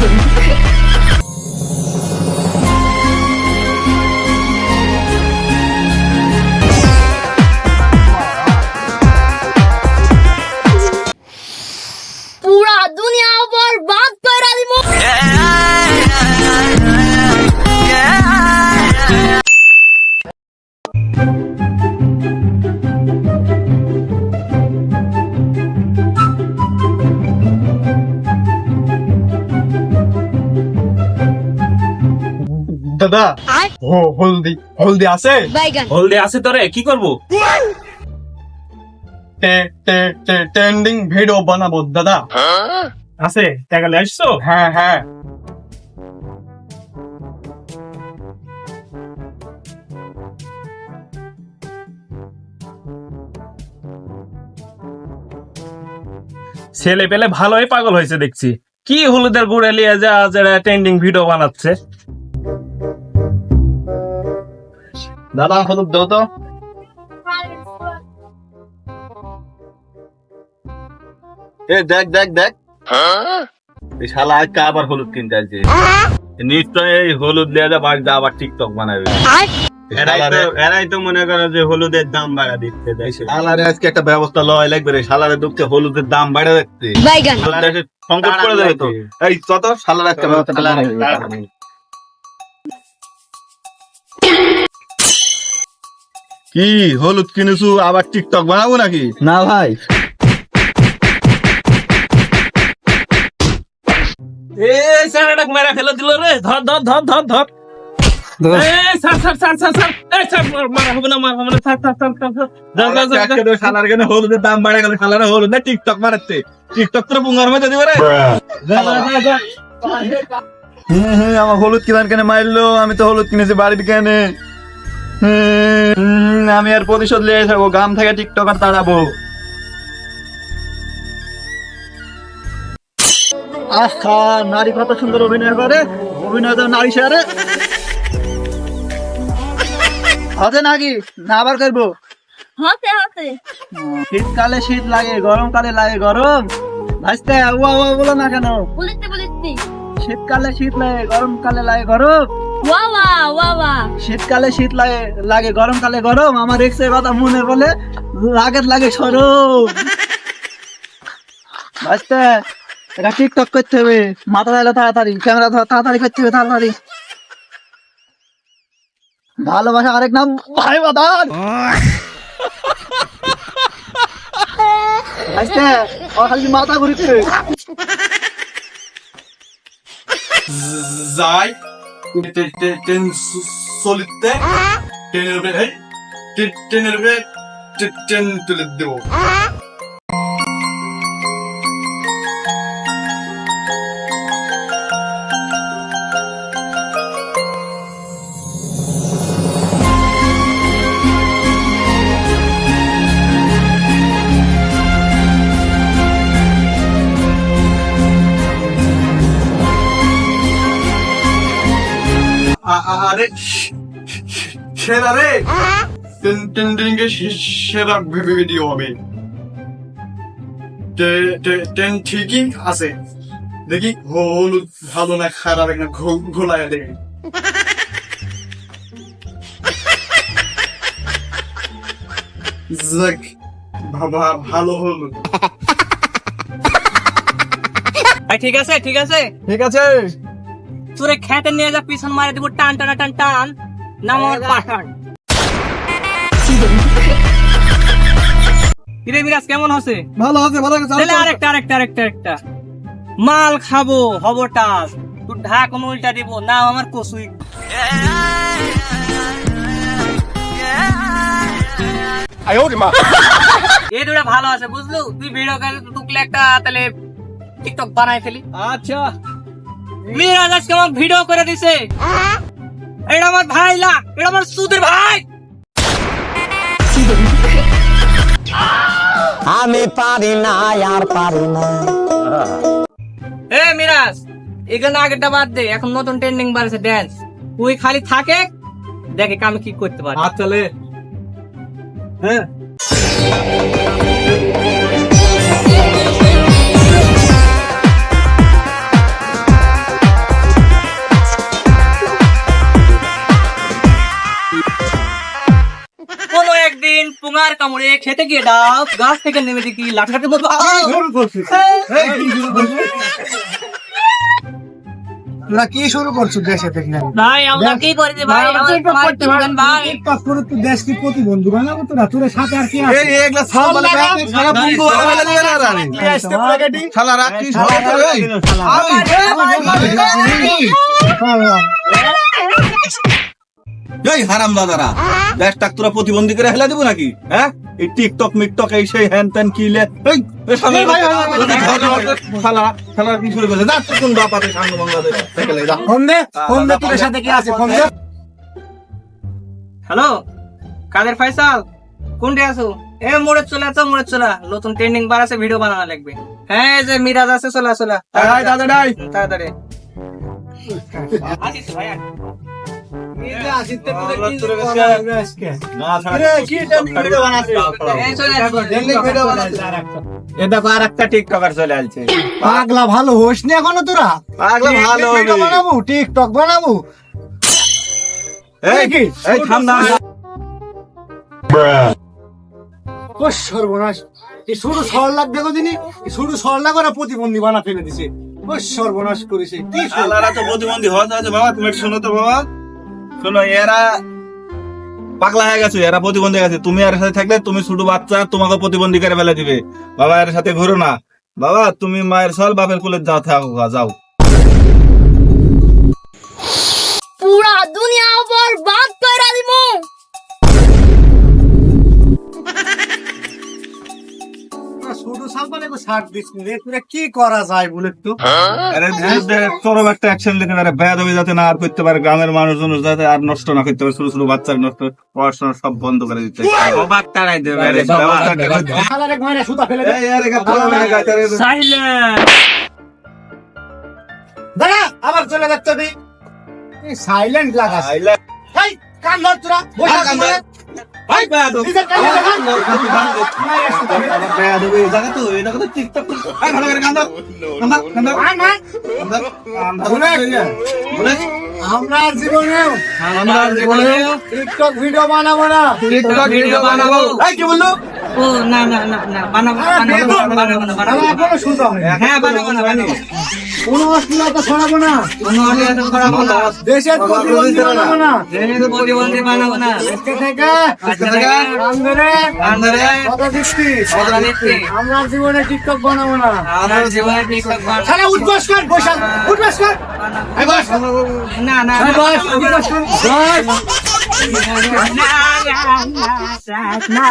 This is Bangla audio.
London. দাদা। হলদি হলদি আছে? হলদি আছে তোরে কি করব? ভিডিও বানাবো দাদা। আছে? আসছো? হ্যাঁ হ্যাঁ। ছেলে পেলে ভালোই পাগল হয়েছে দেখছি। কি হলুদের গুড়ে লিয়ে যা যারা ট্রেন্ডিং ভিডিও বানাচ্ছে। দাদা হলুদ দাও তো। এ দেখ দেখ দেখ। এই শালা আজকে আবার হলুদ কিনতে আসছে। হ্যাঁ? নিশ্চয় এই হলুদ বাড়িতে আবার টিকটক বানাবে। এরাই তো মনে করে যে হলুদের দাম বাড়া দিচ্ছে শালারে আজকে একটা ব্যবস্থা লয় লাগবে রে শালারে দুঃখে হলুদের দাম বাড়া যাচ্ছে সংকট করে দেবে তো। এই তত শালার একটা ব্যবস্থা কি হলুদ কিনেছু? আবার টিকটক বানাবো নাকি? না ভাই। এ মেরা ফেলে দিল রে। ধর ধর ধর ধর ধর। টিকটক মারাচ্ছে। টিকটক মধ্যে দিবে রে। আমার হলুদ কিনার কেন মারলো। আমি তো হলুদ কিনেছি বাড়ির কেনে। হুম, আমি আর প্রতিশোধ লেগে থাকব গ্রাম থেকে টিকটকার তাড়াবো। নারী কত সুন্দর অভিনয় করে। অভিনয় তো নারী হতে নাকি? না আবার করব? শীতকালে শীত লাগে গরমকালে লাগে গরম। ভাইস্তে ওয়া বলো না কেন? শীতকালে শীত লাগে গরমকালে লাগে গরম। ওয়া ওয়া ওয়া। শীতকালে শীত লাগে লাগে, গরমকালে গরম। আমার এক্সের কথা মনে বলে রাগের লাগে সরম। ভাইস্তে এটা টিকটক করতে হবে। মাথা দিলে তাড়াতাড়ি ক্যামেরা তাড়াতাড়ি করতে হবে, তাড়াতাড়ি। ভালোবাসা আরেক নাম, ভাই বাদান। ও খালি মাথা ঘুরিতে যাই চলিতে ট্রেনের উপরে ট্রেনের উপরে ট্রেন তুলে দেবো। আরে সেরা রে। এ সেরা ভিডিও হবে। ট্রেন ঠিকই আছে। দেখি হলুদ ভালো না খারাপ একটা ঘোলায় দেখি। যাক বাবা ভালো হলুদ ঠিক আছে ঠিক আছে। ঠিক আছে। তোরে খেতে নিয়ে যা পিছন মারে দিব টান টান টান টান। নাম আমার পাঠান। কিরে বিরাজ কেমন হচ্ছে ভালো আছে ভালো আছে তাহলে আরেকটা আরেকটা আরেকটা আরেকটা। মাল খাব হবটাস তোর ঢাকন উল্টা দিব নাম আমার কসুই। এই দুটা ভালো আছে বুঝলু? তুই ভিডিও করে টুকলে একটা তাহলে টিকটক বানাই ফেলি। আচ্ছা। মিরাজ আজকে আমার ভিডিও করে দিছে। এটা আমার ভাই লা এটা আমার সুদের ভাই। আমি পারি না আর পারি না। এ মিরাজ এখানে আগেরটা বাদ দে এখন নতুন ট্রেন্ডিং বাড়ছে ড্যান্স তুই খালি থাকে দেখে আমি কি করতে পারি। আচ্ছা লে। হ্যাঁ। পুঙ্গার কামড়ে খেতে গিয়ে ডাব গাছ থেকে নেমে দেখি লাঠি হাতে বলব তোরা কি শুরু করছ দেশে থেকে ভাই আমরা কি করেছি ভাই ভাই দিবেন করে তো দেশ কি প্রতিবন্ধী বানাবো তোরা তোরা সাথে আর কি আছে এই এগুলা সালা বলে সালা বন্ধু হয়ে গেল না রে শালা রাখি শালা এই হারাম দাদারা দেশটা তোরা প্রতিবন্ধী করে হেলা দিব নাকি? হ্যাঁ? এই টিকটক মিকটক এই সেই হ্যান ত্যান কি লে এই এই শালা শালা শালা কি শুরু করছে? যা কোন বাপাতে সামনে বাংলাদেশ। থেকে লে ফোন দে ফোন দে তোর সাথে কি আছে ফোন দে। হ্যালো কাদের ফয়সাল? কোনটে আছো? এ মোড়ে চলে আসো মোড়ে চলা নতুন ট্রেন্ডিং বার আছে ভিডিও বানানো লাগবে। হ্যাঁ যে মিরাজ আছে চলা চলা এই দাদা ডাই তাড়াতাড়ি। না ছাড়া পাগলা ভালো হোস নি এখনও তোরা? পাগলা ভালো বানাবো টিকটক বানাবো। এই কি? এই ঠান্ডা ও সর্বনাশ। এই শুরু সর লাগ দেখো দিনি? এই শুরু সর লাগ ওরা প্রতিবন্ধী বানা ফেলে দিছে। ও সর্বনাশ করেছে। কি সর্বনাশ? আলারা তো প্রতিবন্ধী হতে আছে বাবা তুমি শোনো তো বাবা। শোনো, এরা পাগলা হয়ে গেছে, এরা প্রতিবন্ধী গেছে। তুমি এর সাথে থাকলে তুমি ছোট বাচ্চা, তোমাকে প্রতিবন্ধী করে ফেলে দিবে। বাবা এর সাথে ঘুরো না। বাবা, তুমি মায়ের সল বাপের কোলে যাও থাকো, যাও। গো ছাড় দিস তোরা কি করা যায় বলে তো এর বিরুদ্ধে চরম একটা অ্যাকশন নিতে পারে বেয়াদবি যাতে না আর করতে পারে গ্রামের মানুষজন যাতে আর নষ্ট না করতে পারে ছোট ছোট বাচ্চার নষ্ট পড়াশোনা সব বন্ধ করে দিতে অবাক তারাই দেবে আরে সুতা ফেলে দে। মানে সাইলেন্ট। দাঁড়া আবার চলে যাচ্ছে সাইলেন্ট লাগাস। আইলা এই কান ধর তোরা বসে কান আমরা জীবনে আমরা জীবনে টিকটক ভিডিও বানাবো না। টিকটক ভিডিও বানাবো। কি বলল? ও না না না না বানাবো বানাবো বানাবো না, বানাবো হ্যাঁ বানাবো না বানাবো কোনো অশ্লীলতা ছড়াবো না। কোনো অসুবিধা করাবো না। দেশের প্রতিবন্ধী বানাবো না। যেহেতু প্রতিবন্ধী বানাবো না। আজকে থেকে আজকে থেকে আন্দরে আন্দরে কথা দিচ্ছি। আমরা জীবনে টিকটক বানাবো না। আমার জীবনে টিকটক বানাবো শালা উঠবাস কর বৈশাখ উঠবাস কর। না না এই বস উঠবাস কর। বস না